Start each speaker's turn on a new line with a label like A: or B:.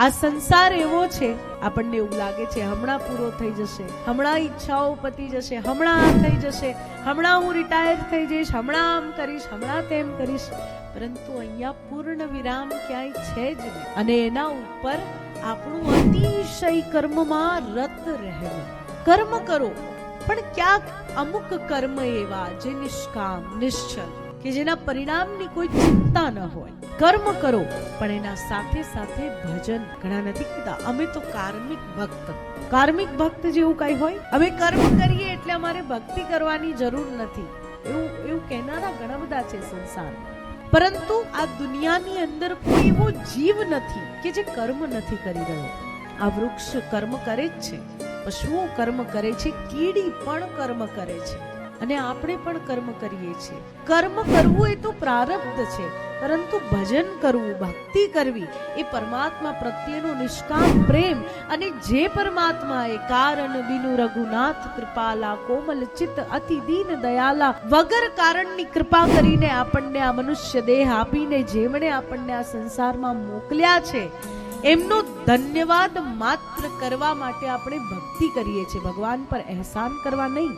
A: આ સંસાર એવો છે, આપણને એવું લાગે છે, હમણાં પૂરો થઈ જશે, હમણાં ઈચ્છાઓ પતી જશે, હમણાં આ થઈ જશે, હમણાં હું રિટાયર થઈ જઈશ, હમણાં આમ કરીશ, હમણાં તેમ કરીશ. પરંતુ અહીંયા પૂર્ણ વિરામ ક્યાંય છે જ નહીં. અને એના ઉપર આપણું અતિશય કર્મમાં રત રહેવું. કર્મ કરો, પણ ક્યાંક અમુક કર્મ એવા જે નિષ્કામ, નિશ્ચલ, કે જેના પરિણામની કોઈ ચિંતા ન હોય. કર્મ કરો, પણ એના સાથે સાથે ભજન ઘણા નથી કીધા અમે તો કાર્મિક ભક્ત. કાર્મિક ભક્ત જેવું કઈ હોય? અમે કર્મ કરીએ એટલે અમારે ભક્તિ કરવાની જરૂર નથી. એવું એવું કહેનારા ઘણા બધા છે સંસાર. પરંતુ આ દુનિયાની અંદર કોઈ એવો જીવ નથી કે જે કર્મ નથી કરી રહ્યો. આ વૃક્ષ કર્મ કરે જ છે. પશુઓ કર્મ કરે છે, કીડી પણ કર્મ કરે છે. અને આપણે પણ કર્મ કરીએ છીએ. કર્મ કરવું એ તો પ્રારબ્ધ છે, પરંતુ ભજન કરવું, ભક્તિ કરવી એ પરમાત્મા પ્રત્યેનો નિષ્કામ પ્રેમ અને જે પરમાત્મા એ કારણ બિનુ રઘુનાથ કૃપાલા કોમલ ચિત્ત અતિ દીન દયાલા વગર કારણની કૃપા કરીને આપણને આ મનુષ્ય દેહ આપીને જેમણે આપણને આ સંસારમાં મોકલ્યા છે, એમનો ધન્યવાદ માત્ર કરવા માટે આપણે ભક્તિ કરીએ છીએ. ભગવાન પર અહેસાન કરવા નહીં.